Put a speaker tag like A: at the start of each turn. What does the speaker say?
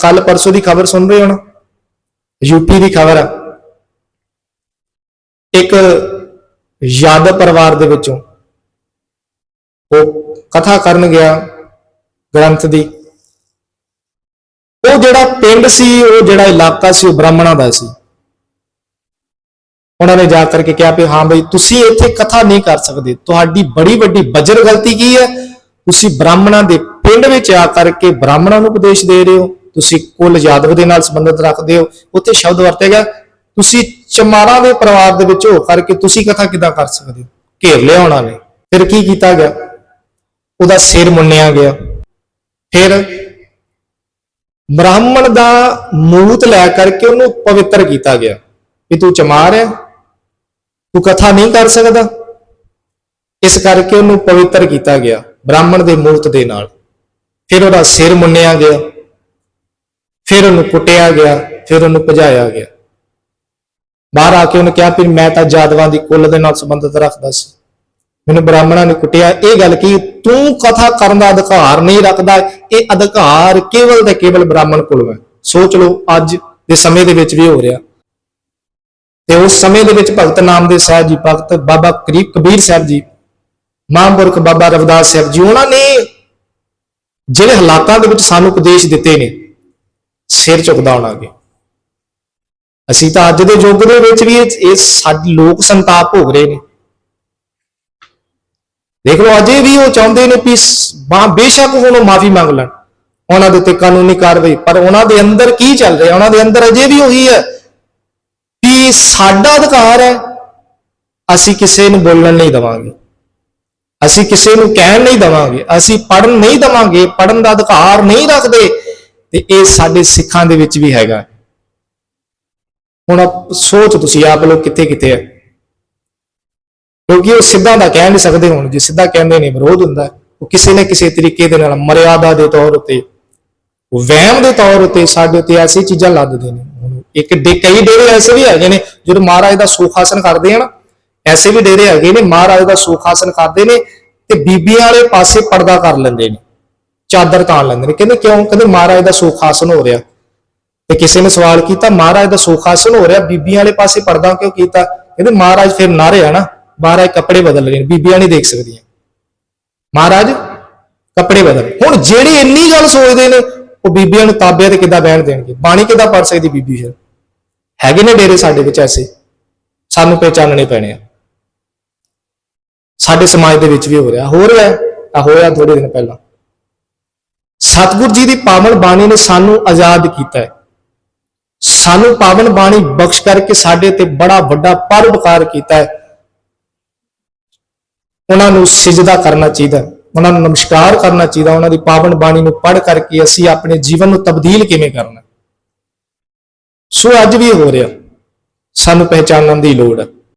A: ਕੱਲ ਪਰਸੋਂ ਦੀ ਖਬਰ ਸੁਣ ਰਹੇ ਹੋ ਨਾ? ਯੂਪੀ ਦੀ ਖਬਰ ਆ। ਇੱਕ ਯਾਦਵ ਪਰਿਵਾਰ ਦੇ ਵਿੱਚੋਂ ਉਹ ਕਥਾ ਕਰਨ ਗਿਆ ਗ੍ਰੰਥ ਦੀ। ਉਹ ਜਿਹੜਾ ਪਿੰਡ ਸੀ, ਉਹ ਜਿਹੜਾ ਇਲਾਕਾ ਸੀ, ਉਹ ਬ੍ਰਾਹਮਣਾਂ ਦਾ ਸੀ। ਉਹਨਾਂ ਨੇ ਜਾ ਕਰਕੇ ਕਿਹਾ ਵੀ ਹਾਂ ਬਈ, ਤੁਸੀਂ ਇੱਥੇ ਕਥਾ ਨਹੀਂ ਕਰ ਸਕਦੇ। ਤੁਹਾਡੀ ਬੜੀ ਵੱਡੀ ਬਜਰ ਗਲਤੀ ਕੀ ਹੈ? ਤੁਸੀਂ ਬ੍ਰਾਹਮਣਾਂ ਦੇ ਪਿੰਡ ਵਿੱਚ ਆ ਕਰਕੇ ਬ੍ਰਾਹਮਣਾਂ ਨੂੰ ਉਪਦੇਸ਼ ਦੇ ਰਹੇ ਹੋ। ਤੁਸੀਂ ਕੁੱਲ ਯਾਦਵ ਦੇ ਨਾਲ ਸੰਬੰਧਿਤ ਰੱਖਦੇ ਹੋ, ਉੱਥੇ ਸ਼ਬਦ ਵਰਤੇਗਾ ਤੁਸੀਂ ਚਮਾਰਾਂ ਦੇ ਪਰਿਵਾਰ ਦੇ ਵਿੱਚ ਹੋ, ਕਰਕੇ ਤੁਸੀਂ ਕਥਾ ਕਿਦਾਂ ਕਰ ਸਕਦੇ ਹੋ? ਘੇਰ ਲਿਆ ਉਹਨਾਂ ਨੇ। ਫਿਰ ਕੀ ਕੀਤਾ ਗਿਆ? ਉਹਦਾ ਸਿਰ ਮੁੰਨਿਆ ਗਿਆ। ਫਿਰ ਬ੍ਰਾਹਮਣ ਦਾ ਮੂਤ ਲੈ ਕਰਕੇ ਉਹਨੂੰ ਪਵਿੱਤਰ ਕੀਤਾ ਗਿਆ। ਕਿ ਤੂੰ ਚਮਾਰ ਹੈ, ਤੂੰ ਕਥਾ ਨਹੀਂ ਕਰ ਸਕਦਾ। ਇਸ ਕਰਕੇ ਉਹਨੂੰ ਪਵਿੱਤਰ ਕੀਤਾ ਗਿਆ, ਬ੍ਰਾਹਮਣ ਦੇ ਮੂਰਤ ਦੇ ਨਾਲ। ਫਿਰ ਉਹਦਾ ਸਿਰ ਮੁੰਨਿਆ ਗਿਆ। ਫਿਰ ਉਹਨੂੰ ਕੁੱਟਿਆ ਗਿਆ, ਫਿਰ ਉਹਨੂੰ ਭਜਾਇਆ ਗਿਆ। ਬਾਹਰ ਆ ਕੇ ਉਹਨੇ ਕਿਹਾ, ਵੀ ਮੈਂ ਤਾਂ ਜਾਦਵਾਂ ਦੀ ਕੁੱਲ ਦੇ ਨਾਲ ਸੰਬੰਧਿਤ ਰੱਖਦਾ ਸੀ। ਮੈਨੂੰ ਬ੍ਰਾਹਮਣਾਂ ਨੇ ਕੁੱਟਿਆ। ਇਹ ਗੱਲ ਕੀ? ਤੂੰ ਕਥਾ ਕਰਨ ਦਾ ਅਧਿਕਾਰ ਨਹੀਂ ਰੱਖਦਾ। ਇਹ ਅਧਿਕਾਰ ਕੇਵਲ ਤੇ ਕੇਵਲ ਬ੍ਰਾਹਮਣ ਕੋਲ ਹੈ। ਸੋਚ ਲਓ, ਅੱਜ ਦੇ ਸਮੇਂ ਦੇ ਵਿੱਚ ਵੀ ਹੋ ਰਿਹਾ। ਤੇ ਉਸ ਸਮੇਂ ਦੇ ਵਿੱਚ ਭਗਤ ਨਾਮਦੇਵ ਸਾਹਿਬ ਜੀ, ਭਗਤ ਬਾਬਾ ਕਰੀਬ ਕਬੀਰ ਸਾਹਿਬ ਜੀ, ਮਹਾਂਪੁਰਖ ਬਾਬਾ ਰਵਿਦਾਸ ਸਾਹਿਬ ਜੀ, ਉਹਨਾਂ ਨੇ ਜਿਹੜੇ ਹਾਲਾਤਾਂ ਦੇ ਵਿੱਚ ਸਾਨੂੰ ਉਪਦੇਸ਼ ਦਿੱਤੇ ਨੇ ਸਿਰ ਝੁਕਦਾ ਹੋਣਾ ਕਿ ਅਸੀਂ ਤਾਂ ਅੱਜ ਦੇ ਯੁੱਗ ਦੇ ਵਿੱਚ ਵੀ ਇਹ ਸਾਡੇ ਲੋਕ ਸੰਤਾਪ ਭੋਗ ਰਹੇ ਨੇ। ਦੇਖ ਲਓ, ਅਜੇ ਵੀ ਉਹ ਚਾਹੁੰਦੇ ਨੇ ਕਿ ਬੇਸ਼ੱਕ ਹੁਣ ਉਹ ਮਾਫੀ ਮੰਗ ਲੈਣ। ਉਹਨਾਂ ਦੇ ਉੱਤੇ ਕਾਨੂੰਨੀ ਕਾਰਵਾਈ, ਪਰ ਉਹਨਾਂ ਦੇ ਅੰਦਰ ਕੀ ਚੱਲ ਰਿਹਾ? ਉਹਨਾਂ ਦੇ ਅੰਦਰ ਅਜੇ ਵੀ ਉਹੀ ਹੈ ਕਿ ਸਾਡਾ ਅਧਿਕਾਰ ਹੈ, ਅਸੀਂ ਕਿਸੇ ਨੂੰ ਬੋਲਣ ਨਹੀਂ ਦਵਾਂਗੇ। ਅਸੀਂ ਕਿਸੇ ਨੂੰ ਕਹਿਣ ਨਹੀਂ ਦਵਾਂਗੇ। ਅਸੀਂ ਪੜਨ ਨਹੀਂ ਦਵਾਂਗੇ ਪੜਨ ਦਾ ਅਧਿਕਾਰ ਨਹੀਂ ਰੱਖਦੇ। ਤੇ ਇਹ ਸਾਡੇ ਸਿੱਖਾਂ ਦੇ ਵਿੱਚ ਵੀ ਹੈਗਾ। ਹੁਣ ਆਪ ਸੋਚ ਤੁਸੀਂ, ਆਪ ਲੋਕ ਕਿੱਥੇ ਕਿੱਥੇ ਹੈ ਕਿਉਂਕਿ ਉਹ ਸਿੱਧਾ ਦਾ ਕਹਿ ਨਹੀਂ ਸਕਦੇ ਹੁਣ, ਜੇ ਸਿੱਧਾ ਕਹਿੰਦੇ ਨੇ ਵਿਰੋਧ ਹੁੰਦਾ, ਉਹ ਕਿਸੇ ਨਾ ਕਿਸੇ ਤਰੀਕੇ ਦੇ ਨਾਲ ਮਰਿਆਦਾ ਦੇ ਤੌਰ ਉੱਤੇ ਵਹਿਮ ਦੇ ਤੌਰ ਉੱਤੇ ਸਾਡੇ ਉੱਤੇ ਐਸੀ ਚੀਜ਼ਾਂ ਲੱਦਦੇ ਨੇ। ਹੁਣ ਇੱਕ ਡੇ, ਕਈ ਡੇਰੇ ਐਸੇ ਵੀ ਹੈਗੇ ਨੇ, ਜਦੋਂ ਮਹਾਰਾਜ ਦਾ ਸੁਖਾਸਨ ਕਰਦੇ ਆ ਨਾ, ਐਸੇ ਵੀ ਡੇਰੇ ਹੈਗੇ ਨੇ, ਮਹਾਰਾਜ ਦਾ ਸੁਖਾਸਨ ਕਰਦੇ ਨੇ ਤੇ ਬੀਬੀਆਂ ਵਾਲੇ ਪਾਸੇ ਪਰਦਾ ਕਰ ਲੈਂਦੇ ਨੇ। ਚਾਦਰ ਤਾਣ ਲੈਂਦੇ ਨੇ। ਕਹਿੰਦੇ ਕਿਉਂ? ਕਹਿੰਦੇ ਮਹਾਰਾਜ ਦਾ ਸੁਖਾਸਨ ਹੋ ਰਿਹਾ। ਤੇ ਕਿਸੇ ਨੇ ਸਵਾਲ ਕੀਤਾ, ਮਹਾਰਾਜ ਦਾ ਸੁਖਾਸਨ ਹੋ ਰਿਹਾ, ਬੀਬੀਆਂ ਵਾਲੇ ਪਾਸੇ ਪਰਦਾ ਕਿਉਂ ਕੀਤਾ? ਕਹਿੰਦੇ ਮਹਾਰਾਜ ਫਿਰ ਨਾਰੇ ਆ ਨਾ, ਮਹਾਰਾਜ ਕੱਪੜੇ ਬਦਲ ਰਹੇ ਨੇ, ਬੀਬੀਆਂ ਨਹੀਂ ਦੇਖ ਸਕਦੀਆਂ। ਮਹਾਰਾਜ, ਕੱਪੜੇ ਬਦਲ ਹੁਣ ਜਿਹੜੇ ਇੰਨੀ ਗੱਲ ਸੋਚਦੇ ਨੇ, ਉਹ ਬੀਬੀਆਂ ਨੂੰ ਤਾਬਿਆਂ ਤੇ ਕਿੱਦਾਂ ਬਹਿਣ ਦੇਣਗੇ? ਬਾਣੀ ਕਿੱਦਾਂ ਪੜ ਸਕਦੀ ਬੀਬੀ ਫਿਰ? ਹੈਗੇ ਨੇ ਡੇਰੇ ਸਾਡੇ ਵਿੱਚ ਐਸੇ। ਸਾਨੂੰ ਪਹਿਚਾਨਣੇ ਪੈਣੇ ਆ। ਸਾਡੇ ਸਮਾਜ ਦੇ ਵਿੱਚ ਵੀ ਹੋ ਰਿਹਾ। ਹੋ ਰਿਹਾ ਤਾਂ ਹੋਇਆ ਥੋੜੇ ਦਿਨ ਪਹਿਲਾਂ। ਸਤਿਗੁਰ ਜੀ ਦੀ ਪਾਵਨ ਬਾਣੀ ਨੇ ਸਾਨੂੰ ਆਜ਼ਾਦ ਕੀਤਾ ਹੈ। ਸਾਨੂੰ ਪਾਵਨ ਬਾਣੀ ਬਖਸ਼ ਕਰਕੇ ਸਾਡੇ ਤੇ ਬੜਾ ਵੱਡਾ ਪਰਉਪਕਾਰ ਕੀਤਾ ਹੈ। ਉਹਨਾਂ ਨੂੰ ਸਿਜਦਾ ਕਰਨਾ ਚਾਹੀਦਾ ਉਹਨਾਂ ਨੂੰ ਨਮਸਕਾਰ ਕਰਨਾ ਚਾਹੀਦਾ ਉਹਨਾਂ ਦੀ ਪਾਵਨ ਬਾਣੀ ਨੂੰ ਪੜ੍ਹ ਕਰਕੇ ਅਸੀਂ ਆਪਣੇ ਜੀਵਨ ਨੂੰ ਤਬਦੀਲ ਕਿਵੇਂ ਕਰਨਾ ਸੋ ਅੱਜ ਵੀ ਹੋ ਰਿਹਾ। ਸਾਨੂੰ ਪਹਿਚਾਨਣ ਦੀ ਲੋੜ ਹੈ।